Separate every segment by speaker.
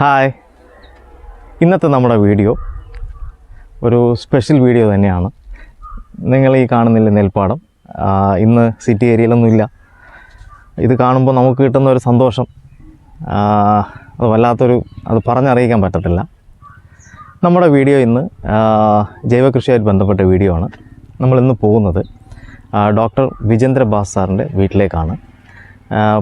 Speaker 1: Hi ഇന്നത്തെ നമ്മുടെ video ഒരു സ്പെഷ്യൽ വീഡിയോ തന്നെയാണ്. നിങ്ങൾ ഈ കാണുന്നില്ല നെൽപ്പാടം? ഇന്ന് സിറ്റി ഏരിയയിലൊന്നുമില്ല ഇത് കാണുമ്പോൾ നമുക്ക് കിട്ടുന്ന ഒരു സന്തോഷം. അത് വല്ലാത്തൊരു അത് പറഞ്ഞറിയിക്കാൻ പറ്റത്തില്ല. നമ്മുടെ വീഡിയോ ഇന്ന് ജൈവകൃഷിയായിട്ട് ബന്ധപ്പെട്ട വീഡിയോ ആണ്. നമ്മളിന്ന് പോകുന്നത് ഡോക്ടർ വിജേന്ദ്ര ബാസ് സാറിന്റെ വീട്ടിലേക്കാണ്.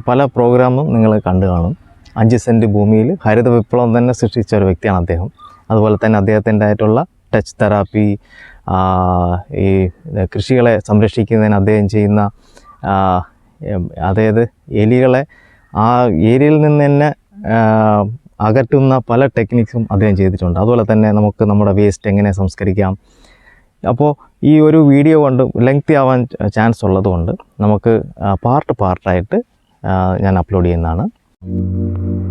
Speaker 1: പല പ്രോഗ്രാമും നിങ്ങൾ കണ്ടു കാണും. അഞ്ച് സെന്റ് ഭൂമിയിൽ ഹരിത വിപ്ലവം തന്നെ സൃഷ്ടിച്ച ഒരു വ്യക്തിയാണ് അദ്ദേഹം. അതുപോലെ തന്നെ അദ്ദേഹത്തിന്റെ ആയിട്ടുള്ള ടച്ച് തെറാപ്പി ഈ കൃഷികളെ സംരക്ഷിക്കുന്നതിന് അദ്ദേഹം ചെയ്യുന്ന അതായത് എലികളെ ആ ഏരിയയിൽ നിന്ന് തന്നെ അകറ്റുന്ന പല ടെക്നിക്സും അദ്ദേഹം ചെയ്തിട്ടുണ്ട്. അതുപോലെ തന്നെ നമുക്ക് നമ്മുടെ വേസ്റ്റ് എങ്ങനെ സംസ്കരിക്കാം. അപ്പോൾ ഈ ഒരു വീഡിയോ കൊണ്ട് ലെങ്തി ആവാൻ ചാൻസ് ഉള്ളതുകൊണ്ട് നമുക്ക് പാർട്ട് പാർട്ടായിട്ട് ഞാൻ അപ്ലോഡ് ചെയ്യുന്നതാണ്. Thank you.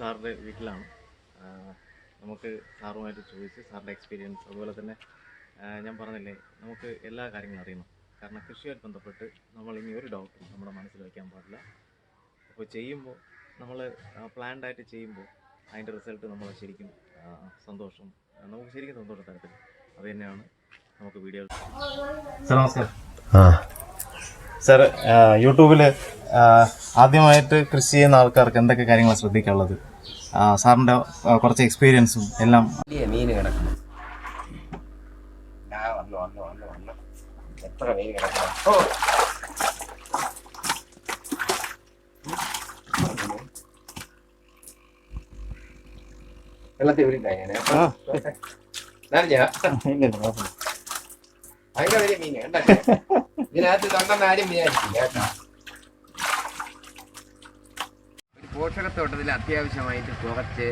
Speaker 1: സാറിന്റെ വീട്ടിലാണ്. നമുക്ക് സാറുമായിട്ട് ചോദിച്ച് സാറിന്റെ എക്സ്പീരിയൻസ് അതുപോലെ തന്നെ ഞാൻ പറഞ്ഞില്ലേ നമുക്ക് എല്ലാ കാര്യങ്ങളും അറിയണം. കാരണം കൃഷിയായിട്ട് ബന്ധപ്പെട്ട് നമ്മൾ ഇനി ഒരു ഡൗട്ടും നമ്മുടെ മനസ്സിൽ വയ്ക്കാൻ പാടില്ല. അപ്പോൾ ചെയ്യുമ്പോൾ നമ്മൾ പ്ലാൻഡായിട്ട് ചെയ്യുമ്പോൾ അതിന്റെ റിസൾട്ട് നമ്മൾ ശരിക്കും സന്തോഷം നമുക്ക് ശരിക്കും സന്തോഷം തരത്തില്ല അത് തന്നെയാണ് നമുക്ക് വീഡിയോ സാർ നമസ്കാരം. സാർ യൂട്യൂബിൽ ആദ്യമായിട്ട് കൃഷി ചെയ്യുന്ന ആൾക്കാർക്ക് എന്തൊക്കെ കാര്യങ്ങൾ ശ്രദ്ധിക്കാനുള്ളത്? സാറിന്റെ ആ, കുറച്ച് എക്സ്പീരിയൻസും എല്ലാം.
Speaker 2: മീൻ കിടക്കുന്നു. എത്ര മീൻ കിടക്കുന്നു? ഓ. വെള്ളത്തിൽ വിളിക്കാം ഞാൻ ഭയങ്കര വലിയ മീൻ ഇതിനകത്ത് തൊണ്ടെന്ന് ആരും വിചാരിച്ചില്ല കേട്ടോ ഒരു പോഷകത്തോട്ടത്തിൽ അത്യാവശ്യമായിട്ട് കുറച്ച്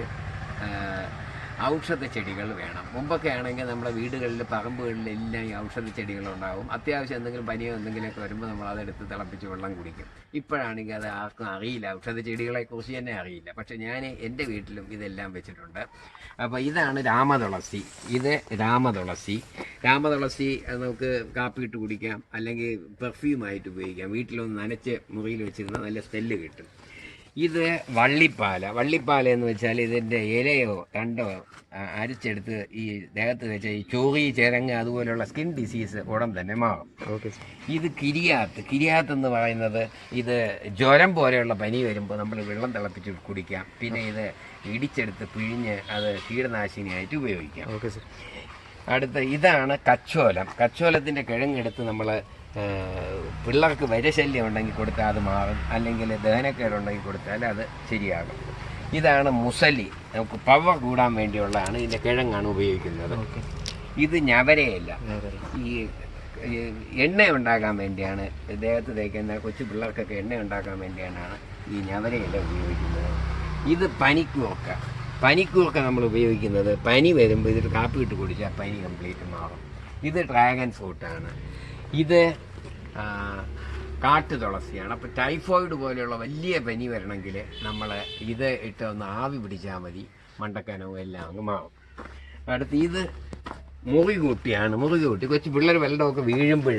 Speaker 2: ഔഷധ ചെടികൾ വേണം. മുമ്പൊക്കെ ആണെങ്കിൽ നമ്മുടെ വീടുകളിൽ പറമ്പുകളിലെല്ലാം ഈ ഔഷധ ചെടികളുണ്ടാവും. അത്യാവശ്യം എന്തെങ്കിലും പനിയോ എന്തെങ്കിലുമൊക്കെ വരുമ്പോൾ നമ്മൾ അതെടുത്ത് തിളപ്പിച്ച് വെള്ളം കുടിക്കും. ഇപ്പോഴാണെങ്കിൽ അത് ആർക്കും അറിയില്ല. ഔഷധ ചെടികളെ കുറിച്ച് തന്നെ അറിയില്ല. പക്ഷെ ഞാൻ എന്റെ വീട്ടിലും ഇതെല്ലാം വെച്ചിട്ടുണ്ട്. അപ്പോൾ ഇതാണ് രാമതുളസി ഇത് രാമതുളസി രാമതുളസി നമുക്ക് കാപ്പിയിട്ട് കുടിക്കാം. അല്ലെങ്കിൽ പെർഫ്യൂമായിട്ട് ഉപയോഗിക്കാം. വീട്ടിലൊന്ന് നനച്ച് മുറിയിൽ വെച്ചിരുന്ന നല്ല സ്മെല്ല് കിട്ടും. ഇത് വള്ളിപ്പാല. വള്ളിപ്പാല എന്ന് വെച്ചാൽ ഇതിന്റെ ഇലയോ തണ്ടോ അരിച്ചെടുത്ത് ഈ ദേഹത്ത് വെച്ചാൽ ഈ ചോറി ചിരങ്ങ് അതുപോലെയുള്ള സ്കിൻ ഡിസീസ് ഉടൻ തന്നെ മാറും.
Speaker 1: ഓക്കെ
Speaker 2: ഇത് കിരിയാത്ത്. കിരിയാത്ത് എന്ന് പറയുന്നത് ഇത് ജ്വരം പോലെയുള്ള പനി വരുമ്പോൾ നമ്മൾ വെള്ളം തിളപ്പിച്ച് കുടിക്കാം. പിന്നെ ഇത് ഇടിച്ചെടുത്ത് പിഴിഞ്ഞ് അത് കീടനാശിനിയായിട്ട് ഉപയോഗിക്കാം.
Speaker 1: Okay sir.
Speaker 2: അടുത്ത ഇതാണ് കച്ചോലം. കച്ചോലത്തിന്റെ കിഴങ്ങെടുത്ത് നമ്മൾ പിള്ളേർക്ക് വരശല്യം ഉണ്ടെങ്കിൽ കൊടുത്താൽ അത് മാറും. അല്ലെങ്കിൽ ദഹനക്കേടുണ്ടെങ്കിൽ കൊടുത്താൽ അത് ശരിയാകും. ഇതാണ് മുസലി. നമുക്ക് പവർ കൂടാൻ വേണ്ടിയുള്ളതാണ് ഇതിന്റെ കിഴങ്ങാണ് ഉപയോഗിക്കുന്നത്. ഇത് ഞവരയല്ല. ഈ ഈ എണ്ണ ഉണ്ടാക്കാൻ വേണ്ടിയാണ് ദേഹത്ത് തേക്കുന്ന കൊച്ചു പിള്ളേർക്കൊക്കെ എണ്ണ ഉണ്ടാക്കാൻ വേണ്ടിയാണ് ഈ ഞവരയല്ല ഉപയോഗിക്കുന്നത്. ഇത് പനിക്കൂർക്ക. പനിക്കൂർക്ക നമ്മൾ ഉപയോഗിക്കുന്നത് പനി വരുമ്പോൾ ഇതിൽ കാപ്പി ഇട്ട് കുടിച്ചാൽ പനി കംപ്ലീറ്റ് മാറും. ഇത് ഡ്രാഗൺ ഫ്രൂട്ടാണ് ഇത് കാട്ടു തുളസിയാണ്. അപ്പോൾ ടൈഫോയിഡ് പോലെയുള്ള വലിയ പനി വരണമെങ്കിൽ നമ്മൾ ഇത് ഇട്ട് ഒന്ന് ആവി പിടിച്ചാൽ മതി. മണ്ടക്കനവും എല്ലാം അങ്ങ് മാറും. അടുത്ത് ഇത് മുറി കൂട്ടിയാണ്. മുറി കൂട്ടി കൊച്ചു പിള്ളേർ വെള്ളമൊക്കെ വീഴുമ്പോൾ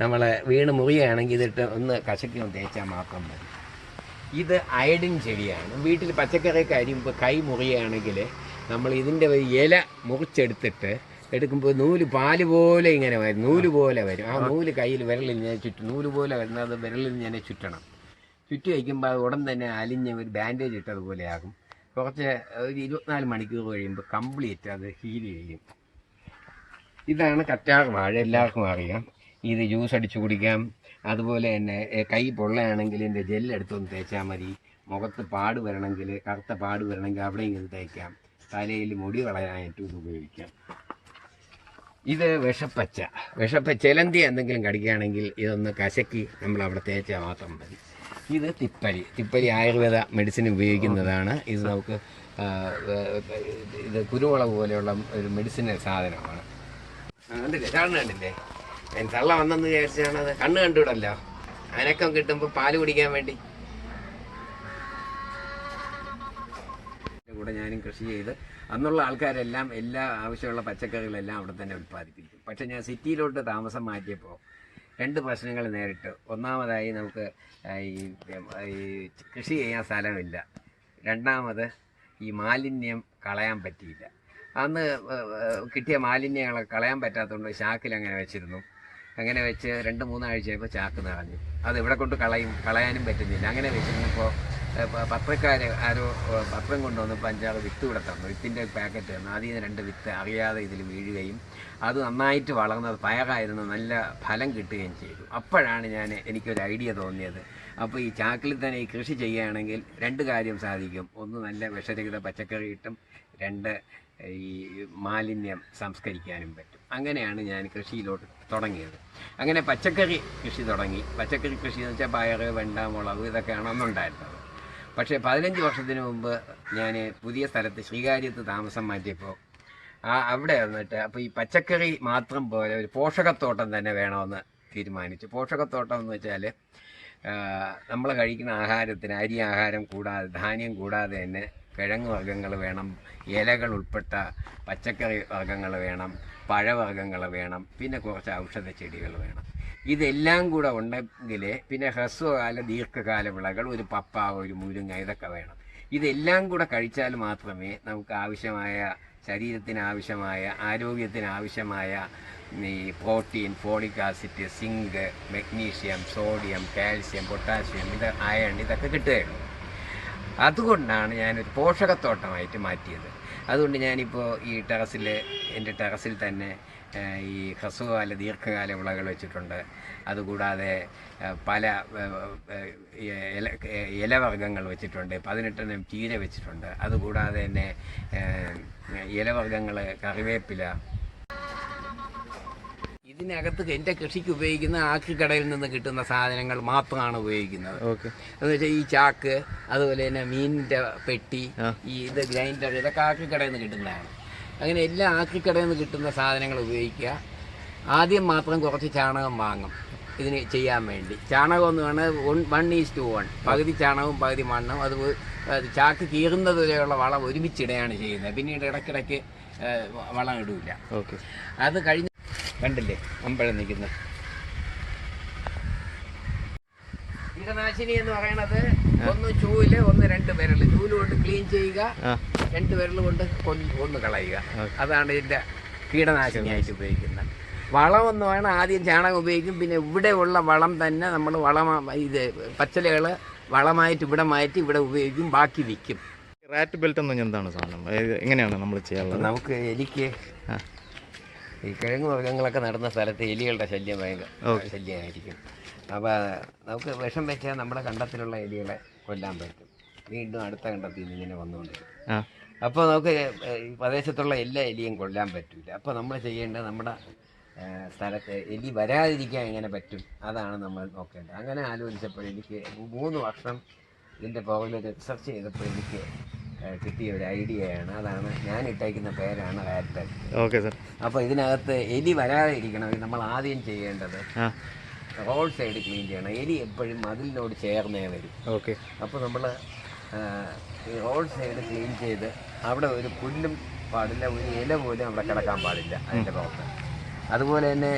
Speaker 2: നമ്മൾ വീണ് മുറിയാണെങ്കിൽ ഇതിട്ട് ഒന്ന് കശക്കി ഒന്ന് തേച്ചാൽ മാത്രം മതി. ഇത് അയഡിൻ ചെടിയാണ്. വീട്ടിൽ പച്ചക്കറിയൊക്കെ അരിയുമ്പോൾ കൈ മുറിയാണെങ്കിൽ നമ്മൾ ഇതിന്റെ ഇല മുറിച്ചെടുത്തിട്ട് എടുക്കുമ്പോൾ നൂൽ പാൽ പോലെ ഇങ്ങനെ വരും. നൂൽ പോലെ വരും. ആ നൂൽ കയ്യിൽ വിരലിൽ ഞാൻ ചുറ്റും നൂൽ പോലെ വരുന്നത് വിരലിൽ ഞാൻ ചുറ്റണം. ചുറ്റി വയ്ക്കുമ്പോൾ അത് ഉടൻ തന്നെ അലിഞ്ഞ് ഒരു ബാൻഡേജ് ഇട്ടതുപോലെ ആകും. കുറച്ച് ഒരു ഇരുപത്തിനാല് മണിക്കൂർ കഴിയുമ്പോൾ കംപ്ലീറ്റ് അത് ഹീൽ ചെയ്യും. ഇതാണ് കറ്റാർ വാഴ. എല്ലാവർക്കും അറിയാം. ഇത് ജ്യൂസ് അടിച്ചു കുടിക്കാം. അതുപോലെ തന്നെ കൈ പൊള്ളയാണെങ്കിൽ എന്റെ ജെല്ലെടുത്തൊന്ന് തേച്ചാൽ മതി. മുഖത്ത് പാട് വരണമെങ്കിൽ കറുത്ത പാട് വരണമെങ്കിൽ അവിടെയും ഇത് തേക്കാം. തലയിൽ മുടി കളയാനായിട്ടും ഇത് ഉപയോഗിക്കാം. ഇത് വിഷപ്പച്ച. വിഷപ്പ ചിലന്തി എന്തെങ്കിലും കടിക്കുകയാണെങ്കിൽ ഇതൊന്ന് കശക്കി നമ്മൾ അവിടെ തേച്ചാൽ മാത്രം മതി. ഇത് തിപ്പലി തിപ്പലി ആയുർവേദ മെഡിസിൻ ഉപയോഗിക്കുന്നതാണ്. ഇത് നമുക്ക് ഇത് കുരുമുളക് പോലെയുള്ള ഒരു മെഡിസിൻ സാധനമാണ്. കണ്ടില്ലേ? ഞാൻ തള്ള വന്നെന്ന് വിചാരിച്ചാണ് അത്. കണ്ണ് കണ്ടുവിടല്ലോ? അനക്കം കിട്ടുമ്പോൾ പാൽ കുടിക്കാൻ വേണ്ടി. കൂടെ ഞാനും കൃഷി ചെയ്ത് അന്നുള്ള ആൾക്കാരെല്ലാം എല്ലാ ആവശ്യമുള്ള പച്ചക്കറികളെല്ലാം അവിടെ തന്നെ ഉൽപ്പാദിപ്പിക്കും. പക്ഷേ ഞാൻ സിറ്റിയിലോട്ട് താമസം മാറ്റിയപ്പോൾ രണ്ട് പ്രശ്നങ്ങൾ നേരിട്ട്. ഒന്നാമതായി നമുക്ക് ഈ കൃഷി ചെയ്യാൻ സ്ഥലമില്ല. രണ്ടാമത് ഈ മാലിന്യം കളയാൻ പറ്റിയില്ല. അന്ന് കിട്ടിയ മാലിന്യങ്ങൾ കളയാൻ പറ്റാത്തതുകൊണ്ട് ചാക്കിൽ അങ്ങനെ വെച്ചിരുന്നു. അങ്ങനെ വെച്ച് രണ്ട് മൂന്നാഴ്ചയായപ്പോൾ ചാക്ക് നിറഞ്ഞു. അത് ഇവിടെ കൊണ്ട് കളയും കളയാനും പറ്റുന്നില്ല. അങ്ങനെ വെച്ചിരുന്നപ്പോൾ പത്രക്കാർ ആരോ പത്രം കൊണ്ടുവന്ന് അഞ്ചാറ് വിത്ത് ഇവിടെ തന്നു. വിത്തിന്റെ പാക്കറ്റ് തന്നു. നിന്ന് രണ്ട് വിത്ത് അറിയാതെ ഇതിൽ വീഴുകയും അത് നന്നായിട്ട് വളർന്നത് പയറായിരുന്നു. നല്ല ഫലം കിട്ടുകയും ചെയ്തു. അപ്പോഴാണ് ഞാൻ എനിക്കൊരു ഐഡിയ തോന്നിയത്. അപ്പോൾ ഈ ചാക്കിൽ തന്നെ ഈ കൃഷി ചെയ്യുകയാണെങ്കിൽ രണ്ട് കാര്യം സാധിക്കും. ഒന്ന് നല്ല വിഷരഹിത പച്ചക്കറി കിട്ടും. രണ്ട് ഈ മാലിന്യം സംസ്കരിക്കാനും പറ്റും. അങ്ങനെയാണ് ഞാൻ കൃഷിയിലോട്ട് തുടങ്ങിയത്. അങ്ങനെ പച്ചക്കറി കൃഷി തുടങ്ങി. പച്ചക്കറി കൃഷി എന്ന് വെച്ചാൽ പയർ വെണ്ട മുളക് ഇതൊക്കെയാണ് അന്നുണ്ടായിരുന്നത്. പക്ഷേ പതിനഞ്ച് വർഷത്തിന് മുമ്പ് ഞാൻ പുതിയ സ്ഥലത്ത് ശ്രീകാര്യത്ത് താമസം മാറ്റിയപ്പോൾ ആ അവിടെ വന്നിട്ട് അപ്പോൾ ഈ പച്ചക്കറി മാത്രം പോലെ ഒരു പോഷകത്തോട്ടം തന്നെ വേണമെന്ന് തീരുമാനിച്ചു. പോഷകത്തോട്ടം എന്ന് വെച്ചാൽ നമ്മൾ കഴിക്കുന്ന ആഹാരത്തിന് അരി ആഹാരം കൂടാതെ ധാന്യം കൂടാതെ തന്നെ കിഴങ്ങ് വർഗങ്ങൾ വേണം ഇലകൾ ഉൾപ്പെട്ട പച്ചക്കറി വർഗങ്ങൾ വേണം പഴവർഗങ്ങൾ വേണം പിന്നെ കുറച്ച് ഔഷധ ചെടികൾ വേണം. ഇതെല്ലാം കൂടെ ഉണ്ടെങ്കിൽ പിന്നെ ഹ്രസ്വകാല ദീർഘകാല വിളകൾ ഒരു പപ്പ ഒരു മുരുങ്ങ ഇതൊക്കെ വേണം. ഇതെല്ലാം കൂടെ കഴിച്ചാൽ മാത്രമേ നമുക്ക് ആവശ്യമായ ശരീരത്തിന് ആവശ്യമായ ആരോഗ്യത്തിന് ആവശ്യമായ ഈ protein folic acid zinc magnesium sodium calcium potassium ഇത് അയൺ ഇതൊക്കെ കിട്ടുകയുള്ളൂ. അതുകൊണ്ടാണ് ഞാനൊരു പോഷകത്തോട്ടമായിട്ട് മാറ്റിയത്. അതുകൊണ്ട് ഞാനിപ്പോൾ ഈ ടെറസിൽ എന്റെ ടെറസിൽ തന്നെ ഈ ഹ്രസ്വകാല ദീർഘകാല വിളകൾ വെച്ചിട്ടുണ്ട്. അതുകൂടാതെ പല ഇല ഇലവർഗങ്ങൾ വെച്ചിട്ടുണ്ട്. പതിനെട്ടെണ്ണം ചീര വെച്ചിട്ടുണ്ട്. അതുകൂടാതെ തന്നെ ഇലവർഗങ്ങൾ കറിവേപ്പില. ഇതിനകത്ത് എന്റെ കൃഷിക്ക് ഉപയോഗിക്കുന്ന ആക്രിക്കടയിൽ നിന്ന് കിട്ടുന്ന സാധനങ്ങൾ മാത്രമാണ് ഉപയോഗിക്കുന്നത്.
Speaker 1: ഓക്കെ.
Speaker 2: എന്ന് വെച്ചാൽ ഈ ചാക്ക് അതുപോലെ തന്നെ മീനിന്റെ പെട്ടി ഈ ഇത് ഗ്രൈൻഡർ ഇതൊക്കെ ആക്രിക്കടയിൽ നിന്ന് കിട്ടുന്നതാണ്. അങ്ങനെ എല്ലാ ആക്രിക്കടയിൽ നിന്ന് കിട്ടുന്ന സാധനങ്ങൾ ഉപയോഗിക്കുക. ആദ്യം മാത്രം കുറച്ച് ചാണകം വാങ്ങും ഇതിന് ചെയ്യാൻ വേണ്ടി. ചാണകം എന്ന് പറഞ്ഞാൽ വൺ ഈസ് ടു വൺ പകുതി ചാണകവും പകുതി മണ്ണും. അത് ചാക്ക് കീറുന്നത് വരെയുള്ള വളം ഒരുമിച്ചിടയാണ് ചെയ്യുന്നത്. പിന്നീട് ഇടയ്ക്കിടയ്ക്ക് വളം ഇടില്ല
Speaker 1: ഓക്കെ
Speaker 2: അത് കഴിഞ്ഞ് കണ്ടില്ലേ? അമ്പഴം നിൽക്കുന്നത് കീടനാശിനി എന്ന് പറയുന്നത് ഒന്ന് ചൂൽ ഒന്ന് രണ്ട് വിരൽ ചൂൽ കൊണ്ട് ക്ലീൻ ചെയ്യുക. രണ്ട് വിരൽ കൊണ്ട് കൊന്നു കളയുക. അതാണ് ഇതിന്റെ കീടനാശിനിയായിട്ട് ഉപയോഗിക്കുന്നത്. വളം എന്ന് വേണം ആദ്യം ചാണകം ഉപയോഗിക്കും. പിന്നെ ഇവിടെ ഉള്ള വളം തന്നെ നമ്മൾ വളം ഇത് പച്ചിലകൾ വളമായിട്ട് ഇവിടെ മാറ്റി ഇവിടെ ഉപയോഗിക്കും. ബാക്കി വിൽക്കും.
Speaker 1: റാറ്റ് ബെൽറ്റ് എന്ന് പറഞ്ഞാൽ എന്താണ് സാധനം? എങ്ങനെയാണ് നമ്മൾ ചെയ്യാറുള്ളത്?
Speaker 2: നമുക്ക് എലിക്ക് ഈ കിഴങ്ങ് മൃഗങ്ങളൊക്കെ നടന്ന സ്ഥലത്ത് എലികളുടെ ശല്യം ഭയങ്കര ശല്യമായിരിക്കും. അപ്പോൾ നമുക്ക് വിഷം വെച്ചാൽ നമ്മുടെ കണ്ടത്തിലുള്ള എലികളെ കൊല്ലാൻ പറ്റും. വീണ്ടും അടുത്ത കണ്ടത്തിൽ നിന്ന് ഇങ്ങനെ വന്നുകൊണ്ടിരിക്കും. അപ്പോൾ നമുക്ക് പ്രദേശത്തുള്ള എല്ലാ എലിയും കൊല്ലാൻ പറ്റില്ല അപ്പോൾ നമ്മൾ ചെയ്യേണ്ടത് നമ്മുടെ സ്ഥലത്ത് എലി വരാതിരിക്കാൻ എങ്ങനെ പറ്റും? അതാണ് നമ്മൾ നോക്കേണ്ടത്. അങ്ങനെ ആലോചിച്ചപ്പോൾ എനിക്ക് മൂന്ന് വർഷം ഇതിന്റെ പുറകിൽ റിസർച്ച് ചെയ്തപ്പോൾ എനിക്ക് കിട്ടിയ ഒരു ഐഡിയയാണ്. അതാണ് ഞാൻ ഇട്ടേക്കുന്ന പേരാണ് റാറ്റ്
Speaker 1: ഓക്കെ സർ.
Speaker 2: അപ്പോൾ ഇതിനകത്ത് എലി വരാതെ ഇരിക്കണമെങ്കിൽ നമ്മൾ ആദ്യം ചെയ്യേണ്ടത് റോഡ് സൈഡ് ക്ലീൻ ചെയ്യണം. എലി എപ്പോഴും മതിലിനോട് ചേർന്നേ വരും.
Speaker 1: ഓക്കെ.
Speaker 2: അപ്പോൾ നമ്മൾ ഈ റോഡ് സൈഡ് ക്ലീൻ ചെയ്ത് അവിടെ ഒരു പുല്ലും പാടില്ല ഒരു ഇല പോലും അവിടെ കിടക്കാൻ പാടില്ല അതിന്റെ പുറത്ത്. അതുപോലെ തന്നെ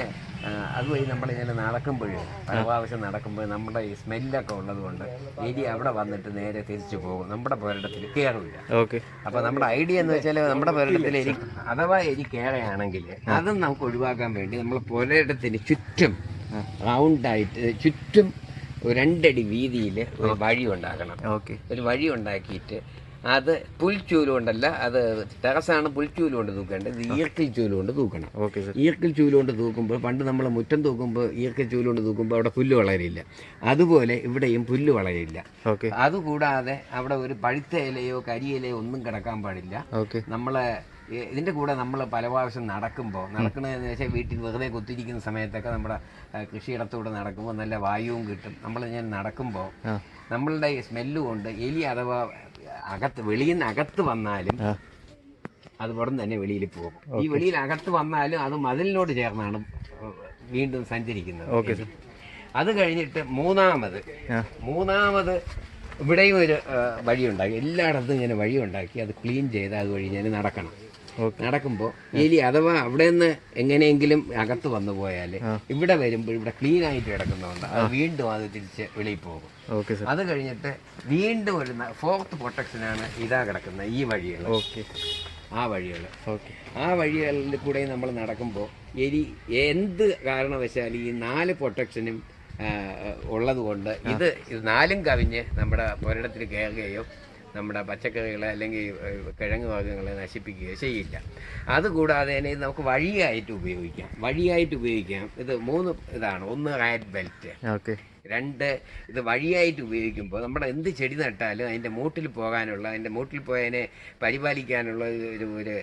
Speaker 2: അതുവഴി നമ്മളിങ്ങനെ നടക്കുമ്പോഴും പല പ്രാവശ്യം നടക്കുമ്പോൾ നമ്മുടെ ഈ സ്മെല്ലൊക്കെ ഉള്ളതുകൊണ്ട് എലി അവിടെ വന്നിട്ട് നേരെ തിരിച്ചു പോകും. നമ്മുടെ പുരടത്തിൽ കയറില്ല
Speaker 1: ഓക്കെ
Speaker 2: അപ്പോൾ നമ്മുടെ ഐഡിയ എന്ന് വെച്ചാൽ നമ്മുടെ പുരടത്തിൽ എലി അഥവാ എലി കയറുകയാണെങ്കിൽ അതും നമുക്ക് ഒഴിവാക്കാൻ വേണ്ടി നമ്മൾ പുരയിടത്തിന് ചുറ്റും റൗണ്ടായിട്ട് ചുറ്റും ഒരു രണ്ടടി വീതിയിൽ ഒരു വഴി ഉണ്ടാക്കണം.
Speaker 1: ഓക്കെ.
Speaker 2: ഒരു വഴി ഉണ്ടാക്കിയിട്ട് അത് പുൽച്ചൂൽ കൊണ്ടല്ല അത് ടെറസാണ് പുൽച്ചൂൽ കൊണ്ട് തൂക്കേണ്ടത് ഇത് ഈർക്കിൽ ചൂൽ കൊണ്ട് തൂക്കണം.
Speaker 1: Okay sir.
Speaker 2: ഈർക്കിൽ ചൂൽ കൊണ്ട് തൂക്കുമ്പോൾ പണ്ട് നമ്മൾ മുറ്റം തൂക്കുമ്പോൾ ഈർക്കിൽ ചൂൽ കൊണ്ട് തൂക്കുമ്പോൾ അവിടെ പുല്ല് വളരില്ല. അതുപോലെ ഇവിടെയും പുല്ല് വളരില്ല.
Speaker 1: ഓക്കെ.
Speaker 2: അതുകൂടാതെ അവിടെ ഒരു പഴുത്ത ഇലയോ കരിയിലയോ ഒന്നും കിടക്കാൻ പാടില്ല.
Speaker 1: ഓക്കെ.
Speaker 2: നമ്മളെ ഇതിന്റെ കൂടെ നമ്മൾ പല പ്രാവശ്യം നടക്കുമ്പോൾ നടക്കുന്നതെന്ന് വെച്ചാൽ വീട്ടിൽ വെറുതെ കുത്തിരിക്കുന്ന സമയത്തൊക്കെ നമ്മുടെ കൃഷിയിടത്തൂടെ നടക്കുമ്പോൾ നല്ല വായുവും കിട്ടും. നമ്മൾ ഞാൻ നടക്കുമ്പോൾ നമ്മളുടെ ഈ സ്മെല്ല് കൊണ്ട് എലി അഥവാ അകത്ത് വെളിയിൽ നിന്ന് അകത്ത് വന്നാലും അത് ഉടൻ തന്നെ വെളിയിൽ പോകും. ഈ വെളിയിൽ അകത്ത് വന്നാലും അത് മതിലിനോട് ചേർന്നാണ് വീണ്ടും സഞ്ചരിക്കുന്നത്.
Speaker 1: ഓക്കെ
Speaker 2: അത് കഴിഞ്ഞിട്ട് മൂന്നാമത് മൂന്നാമത് ഇവിടെയും ഒരു വഴിയുണ്ടാക്കി എല്ലായിടത്തും ഇങ്ങനെ വഴിയുണ്ടാക്കി അത് ക്ലീൻ ചെയ്ത് അതുവഴി ഞാൻ നടക്കണം. നടക്കുമ്പോൾ എലി അഥവാ അവിടെ നിന്ന് എങ്ങനെയെങ്കിലും അകത്ത് വന്നു പോയാൽ ഇവിടെ വരുമ്പോൾ ഇവിടെ ക്ലീൻ ആയിട്ട് കിടക്കുന്നതുകൊണ്ട് അത് വീണ്ടും അത് തിരിച്ച് വെളിയിൽ പോകും. അത് കഴിഞ്ഞിട്ട് വീണ്ടും ഒരു ഫോർത്ത് പ്രൊട്ടക്ഷനാണ് ഇതാ കിടക്കുന്നത് ഈ വഴികൾ
Speaker 1: ഓക്കെ.
Speaker 2: ആ വഴികൾ
Speaker 1: ഓക്കെ.
Speaker 2: ആ വഴികളിൽ കൂടെ നമ്മൾ നടക്കുമ്പോൾ എലി എന്ത് കാരണവശാലും ഈ നാല് പ്രൊട്ടക്ഷനും ഉള്ളത് കൊണ്ട് ഇത് ഇത് നാലും കവിഞ്ഞ് നമ്മുടെ പുരടത്തിൽ കയറുകയോ നമ്മുടെ പച്ചക്കറികളെ അല്ലെങ്കിൽ കിഴങ്ങ് വർഗങ്ങളെ നശിപ്പിക്കുകയോ ചെയ്യില്ല. അതുകൂടാതെ തന്നെ ഇത് നമുക്ക് വഴിയായിട്ട് ഉപയോഗിക്കാം. വഴിയായിട്ട് ഉപയോഗിക്കാം. ഇത് മൂന്ന് ഇതാണ്. ഒന്ന് റാറ്റ് ബെൽറ്റ്
Speaker 1: ഓക്കെ.
Speaker 2: രണ്ട് ഇത് വഴിയായിട്ട് ഉപയോഗിക്കുമ്പോൾ നമ്മുടെ എന്ത് ചെടി നട്ടാലും അതിന്റെ മൂട്ടിൽ പോകാനുള്ള അതിന്റെ മൂട്ടിൽ പോയതിനെ പരിപാലിക്കാനുള്ള ഒരു ഒരു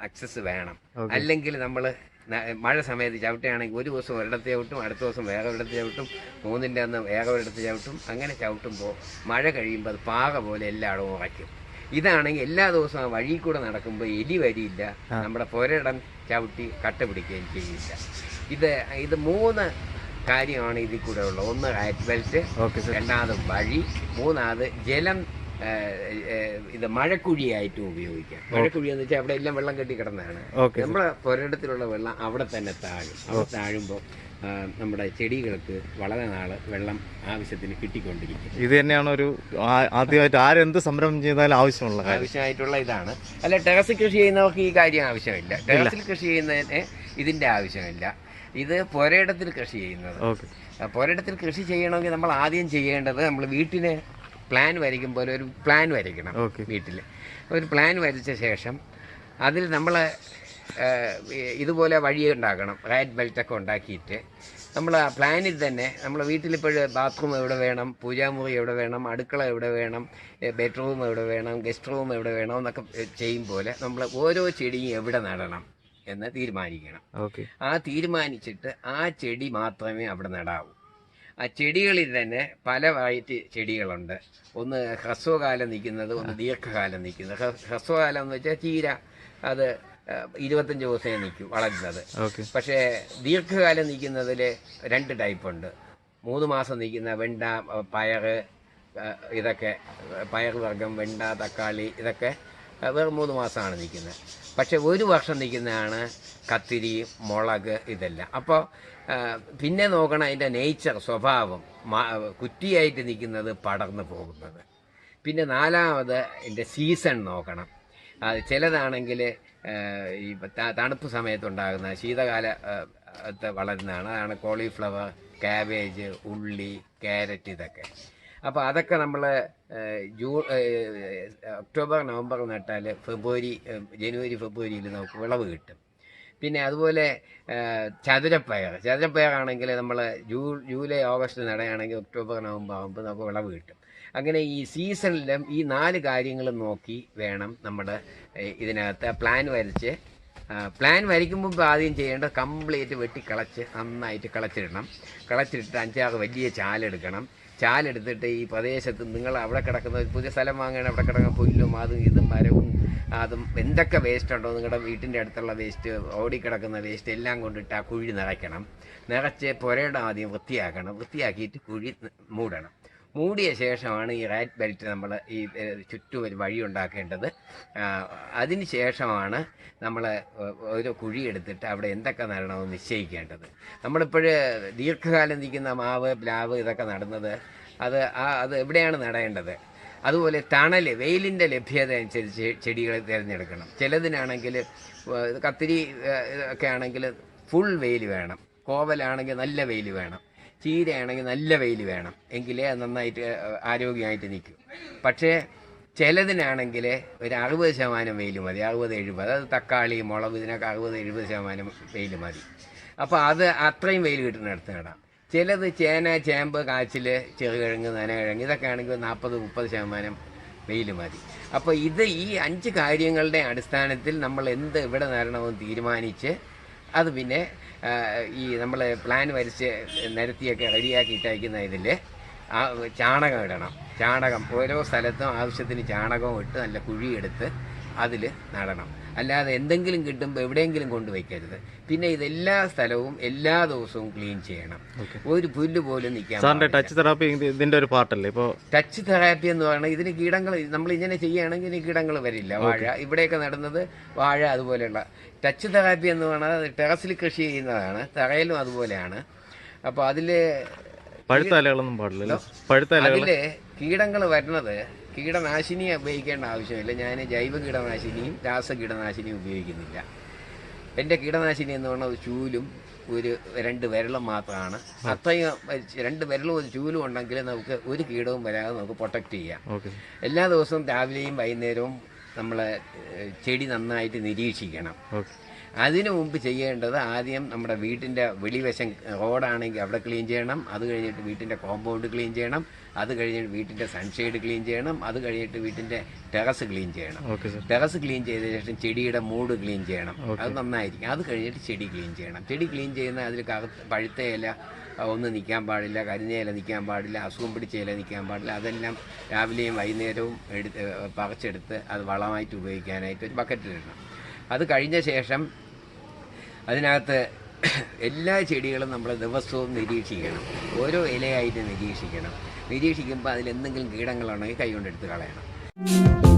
Speaker 2: അക്സസ് വേണം. അല്ലെങ്കിൽ നമ്മൾ മഴ സമയത്ത് ചവിട്ടുകയാണെങ്കിൽ ഒരു ദിവസം ഒരിടത്ത് ചവിട്ടും അടുത്ത ദിവസം വേറെ ഒരിടത്ത് ചവിട്ടും മൂന്നിന്റെ അന്ന് വേറെ ഒരിടത്ത് ചവിട്ടും അങ്ങനെ ചവിട്ടുമ്പോൾ മഴ കഴിയുമ്പോൾ അത് പാക പോലെ എല്ലായിടവും ഉറയ്ക്കും. ഇതാണെങ്കിൽ എല്ലാ ദിവസവും ആ വഴിയിൽ കൂടെ നടക്കുമ്പോൾ എലി വരിയില്ല നമ്മുടെ പുരയിടം ചവിട്ടി കട്ട പിടിക്കുകയും ചെയ്യില്ല ഇത് ഇത് മൂന്ന് കാര്യമാണ് ഇതിൽ കൂടെ ഉള്ളത്. ഒന്ന് റാറ്റ് ബെൽറ്റ് രണ്ടാമത് വഴി മൂന്നാമത് ജലം ഇത് മഴക്കുഴിയായിട്ടും ഉപയോഗിക്കാം. മഴക്കുഴി എന്ന് വെച്ചാൽ അവിടെ എല്ലാം വെള്ളം കെട്ടി കിടന്നതാണ്. നമ്മുടെ പുരയിടത്തിലുള്ള വെള്ളം അവിടെ തന്നെ താഴും. അവിടെ താഴുമ്പോൾ നമ്മുടെ ചെടികൾക്ക് വളരെ നാൾ വെള്ളം ആവശ്യത്തിന് കിട്ടിക്കൊണ്ടിരിക്കും.
Speaker 1: ഇത് തന്നെയാണ് ഒരു ആദ്യമായിട്ട് ആരെന്ത് സംരംഭം ചെയ്താലും ആവശ്യമുള്ള
Speaker 2: ആവശ്യമായിട്ടുള്ള ഇതാണ്. അല്ല ടെറസിൽ കൃഷി ചെയ്യുന്നവർക്ക് ഈ കാര്യം ആവശ്യമില്ല. ടെറസിൽ കൃഷി ചെയ്യുന്നതിന് ഇതിന്റെ ആവശ്യമില്ല. ഇത് പുരയിടത്തിൽ കൃഷി ചെയ്യുന്നത്. പുരയിടത്തിൽ കൃഷി ചെയ്യണമെങ്കിൽ നമ്മൾ ആദ്യം ചെയ്യേണ്ടത് നമ്മൾ വീട്ടിന് പ്ലാൻ പോലെ ഒരു പ്ലാൻ വരയ്ക്കണം
Speaker 1: ഓക്കെ
Speaker 2: വീട്ടിൽ. ഒരു പ്ലാൻ വരച്ച ശേഷം അതിൽ നമ്മൾ ഇതുപോലെ വഴി ഉണ്ടാക്കണം. റൈറ്റ് ബെൽറ്റൊക്കെ ഉണ്ടാക്കിയിട്ട് നമ്മൾ ആ പ്ലാനിൽ തന്നെ നമ്മൾ വീട്ടിലിപ്പോൾ ബാത്റൂം എവിടെ വേണം പൂജാമുറി എവിടെ വേണം അടുക്കള എവിടെ വേണം ബെഡ്റൂം എവിടെ വേണം ഗസ്റ്റ് റൂം എവിടെ വേണം എന്നൊക്കെ ചെയ്യും പോലെ നമ്മൾ ഓരോ ചെടിയും എവിടെ നടണം എന്ന് തീരുമാനിക്കണം.
Speaker 1: ഓക്കെ
Speaker 2: ആ തീരുമാനിച്ചിട്ട് ആ ചെടി മാത്രമേ അവിടെ നടാവൂ. ആ ചെടികളിൽ തന്നെ പല വൈറ്റ് ചെടികളുണ്ട്. ഒന്ന് ഹ്രസ്വകാലം നിൽക്കുന്നത് ഒന്ന് ദീർഘകാലം നിൽക്കുന്നത്. ഹ്ര- ഹ്രസ്വകാലം എന്ന് വെച്ചാൽ ചീര അത് ഇരുപത്തഞ്ച് ദിവസമേ നിൽക്കും വളരുന്നത്. പക്ഷേ ദീർഘകാലം നിൽക്കുന്നതിൽ രണ്ട് ടൈപ്പ് ഉണ്ട്. മൂന്ന് മാസം നിൽക്കുന്ന വെണ്ട പയർ പയറ് ഇതൊക്കെ പയർ വർഗം വെണ്ട തക്കാളി ഇതൊക്കെ വെറും മൂന്ന് മാസമാണ് നിൽക്കുന്നത്. പക്ഷേ ഒരു വർഷം നിൽക്കുന്നതാണ് കത്തിരി മുളക് ഇതെല്ലാം. അപ്പോൾ പിന്നെ നോക്കണം അതിന്റെ നേച്ചർ സ്വഭാവം. കുറ്റിയായിട്ട് നിൽക്കുന്നത് പടർന്നു പോകുന്നത്. പിന്നെ നാലാമത് എന്റെ സീസൺ നോക്കണം. അത് ചിലതാണെങ്കിൽ ഈ തണുപ്പ് സമയത്തുണ്ടാകുന്ന ശീതകാല വളരുന്നതാണ്. അതാണ് കോളിഫ്ലവർ ക്യാബേജ് ഉള്ളി ക്യാരറ്റ് ഇതൊക്കെ. അപ്പോൾ അതൊക്കെ നമ്മൾ ജൂ ഒക്ടോബർ നവംബർ നട്ടാൽ ഫെബ്രുവരി ജനുവരി ഫെബ്രുവരിയിൽ നമുക്ക് വിളവ് കിട്ടും. പിന്നെ അതുപോലെ ചതുരപ്പയർ. ചതുരപ്പയറാണെങ്കിൽ നമ്മൾ ജൂ ജൂലൈ ഓഗസ്റ്റ് നടയാണെങ്കിൽ ഒക്ടോബർ നവംബർ ആകുമ്പോൾ നമുക്ക് വിളവ് കിട്ടും. അങ്ങനെ ഈ സീസണിലും ഈ നാല് കാര്യങ്ങൾ നോക്കി വേണം നമ്മൾ ഇതിനകത്ത് പ്ലാൻ വരച്ച് പ്ലാൻ വരയ്ക്കുമ്പോൾ ആദ്യം ചെയ്യേണ്ടത് കംപ്ലീറ്റ് വെട്ടി കളച്ച് നന്നായിട്ട് കളച്ചിടണം. കളച്ചിട്ടിട്ട് അഞ്ചാറ് വലിയ ചാലെടുക്കണം. ചാലെടുത്തിട്ട് ഈ പ്രദേശത്ത് നിങ്ങൾ അവിടെ കിടക്കുന്ന പുതിയ സ്ഥലം വാങ്ങണം അവിടെ കിടക്കുന്ന പുല്ലും അതും ഇതും മരവും അതും എന്തൊക്കെ വേസ്റ്റ് ഉണ്ടോ നിങ്ങളുടെ വീട്ടിന്റെ അടുത്തുള്ള വേസ്റ്റ് ഓടിക്കിടക്കുന്ന വേസ്റ്റ് എല്ലാം കൊണ്ടിട്ട് ആ കുഴി നിറയ്ക്കണം. നിറച്ച് പുരയുടെ ആദ്യം വൃത്തിയാക്കണം. വൃത്തിയാക്കിയിട്ട് കുഴി മൂടണം. മൂടിയ ശേഷമാണ് ഈ റാറ്റ് ബെൽറ്റ് നമ്മൾ ഈ ചുറ്റും ഒരു വഴി ഉണ്ടാക്കേണ്ടത്. അതിന് ശേഷമാണ് നമ്മൾ ഓരോ കുഴി എടുത്തിട്ട് അവിടെ എന്തൊക്കെ നടണമെന്ന് നിശ്ചയിക്കേണ്ടത്. നമ്മളിപ്പോൾ ദീർഘകാലം നിൽക്കുന്ന മാവ് പ്ലാവ് ഇതൊക്കെ നടുന്നത് അത് ആ അത് എവിടെയാണ് നടേണ്ടത്? അതുപോലെ തണൽ വെയിലിന്റെ ലഭ്യത അനുസരിച്ച് ചെടികൾ തിരഞ്ഞെടുക്കണം. ചിലതിനാണെങ്കിൽ കത്തിരി ഒക്കെ ആണെങ്കിൽ ഫുൾ വെയിൽ വേണം. കോവലാണെങ്കിൽ നല്ല വെയിൽ വേണം. ചീരയാണെങ്കിൽ നല്ല വെയിൽ വേണം. എങ്കിലേ അത് നന്നായിട്ട് ആരോഗ്യമായിട്ട് നിൽക്കും. പക്ഷേ ചിലതിനാണെങ്കിൽ ഒരു അറുപത് ശതമാനം വെയിൽ മതി. അറുപത് എഴുപത്. അത് തക്കാളി മുളക് ഇതിനൊക്കെ അറുപത് എഴുപത് ശതമാനം വെയിൽ മതി. അപ്പോൾ അത് അത്രയും വെയിൽ കിട്ടുന്നിടത്ത് നടാം. ചിലത് ചേന ചേമ്പ് കാച്ചിൽ ചെറുകിഴങ്ങ് നനകിഴങ്ങ് ഇതൊക്കെ ആണെങ്കിൽ നാൽപ്പത് മുപ്പത് ശതമാനം വെയിൽ മതി. അപ്പോൾ ഇത് ഈ അഞ്ച് കാര്യങ്ങളുടെ അടിസ്ഥാനത്തിൽ നമ്മൾ എന്ത് ഇവിടെ നടണമെന്ന് തീരുമാനിച്ച് അത് പിന്നെ ഈ നമ്മൾ പ്ലാൻ വരച്ച് നിരത്തിയൊക്കെ റെഡിയാക്കി ഇട്ടയക്കുന്ന ഇതിൽ ആ ചാണകം ഇടണം. ചാണകം ഓരോ സ്ഥലത്തും ആവശ്യത്തിന് ചാണകവും ഇട്ട് നല്ല കുഴിയെടുത്ത് അതിൽ നടണം. അല്ലാതെ എന്തെങ്കിലും കിട്ടുമ്പോൾ എവിടെയെങ്കിലും കൊണ്ടുവയ്ക്കരുത് പിന്നെ ഇതെല്ലാ സ്ഥലവും എല്ലാ ദിവസവും ക്ലീൻ ചെയ്യണം. ഒരു പുല്ല് പോലും നിൽക്കാൻ സാറിന്റെ
Speaker 1: ടച്ച് തെറാപ്പി ഇതിന്റെ ഒരു പാർട്ടല്ലേ ഇപ്പോൾ
Speaker 2: ടച്ച് തെറാപ്പി എന്ന് പറയുന്നത് ഇതിന് കീടങ്ങൾ നമ്മൾ ഇങ്ങനെ ചെയ്യുകയാണെങ്കിൽ ഇതിന് കീടങ്ങൾ വരില്ല. വാഴ ഇവിടെയൊക്കെ നടന്നത് വാഴ അതുപോലെയുള്ള ടച്ച് തെറാപ്പി എന്ന് പറയുന്നത് ടെറസിൽ കൃഷി ചെയ്യുന്നതാണ്. തറയിലും അതുപോലെയാണ്. അപ്പോൾ അതിൽ
Speaker 1: പഴുത്ത ഇലകളൊന്നും പാടില്ലല്ലോ? പഴുത്ത ഇലകൾ
Speaker 2: കീടങ്ങൾ വരുന്നത് കീടനാശിനി ഉപയോഗിക്കേണ്ട ആവശ്യമില്ല. ഞാൻ ജൈവ കീടനാശിനിയും രാസ കീടനാശിനിയും ഉപയോഗിക്കുന്നില്ല. എന്റെ കീടനാശിനി എന്ന് പറഞ്ഞാൽ ചൂലും ഒരു രണ്ട് വിരളും മാത്രമാണ്. അത്രയും രണ്ട് വിരലും ഒരു ചൂലും ഉണ്ടെങ്കിൽ നമുക്ക് ഒരു കീടവും വരാതെ നമുക്ക് പ്രൊട്ടക്റ്റ് ചെയ്യാം. എല്ലാ ദിവസവും രാവിലെയും വൈകുന്നേരവും നമ്മൾ ചെടി നന്നായിട്ട് നിരീക്ഷിക്കണം. അതിനു മുമ്പ് ചെയ്യേണ്ടത് ആദ്യം നമ്മുടെ വീട്ടിന്റെ വെളിവശം റോഡാണെങ്കിൽ അവിടെ ക്ലീൻ ചെയ്യണം അത് കഴിഞ്ഞിട്ട് വീട്ടിന്റെ കോമ്പൗണ്ട് ക്ലീൻ ചെയ്യണം അത് കഴിഞ്ഞിട്ട് വീട്ടിന്റെ സൺഷെയ്ഡ് ക്ലീൻ ചെയ്യണം അത് കഴിഞ്ഞിട്ട് വീട്ടിന്റെ ടെറസ് ക്ലീൻ ചെയ്യണം. ടെറസ് ക്ലീൻ ചെയ്ത ശേഷം ചെടിയുടെ മൂട് ക്ലീൻ ചെയ്യണം. അത് നന്നായിരിക്കും. അത് കഴിഞ്ഞിട്ട് ചെടി ക്ലീൻ ചെയ്യണം. ചെടി ക്ലീൻ ചെയ്യുന്ന അതിൽ പഴുത്ത ഇല ഒന്നും നിൽക്കാൻ പാടില്ല കരിഞ്ഞ ഇല നിൽക്കാൻ പാടില്ല അസുഖം പിടിച്ച ഇല നിൽക്കാൻ പാടില്ല. അതെല്ലാം രാവിലെയും വൈകുന്നേരവും എടുത്ത് പറിച്ചെടുത്ത് അത് വളമായിട്ട് ഉപയോഗിക്കാനായിട്ട് ഒരു ബക്കറ്റിലിടണം അത് കഴിഞ്ഞ ശേഷം അതിനകത്ത് എല്ലാ ചെടികളും നമ്മൾ ദിവസവും നിരീക്ഷിക്കണം. ഓരോ ഇലയായിട്ട് നിരീക്ഷിക്കണം. നിരീക്ഷിക്കുമ്പോൾ അതിൽ എന്തെങ്കിലും കീടങ്ങളുണ്ടെങ്കിൽ കൈ കൊണ്ടെടുത്ത് കളയണം.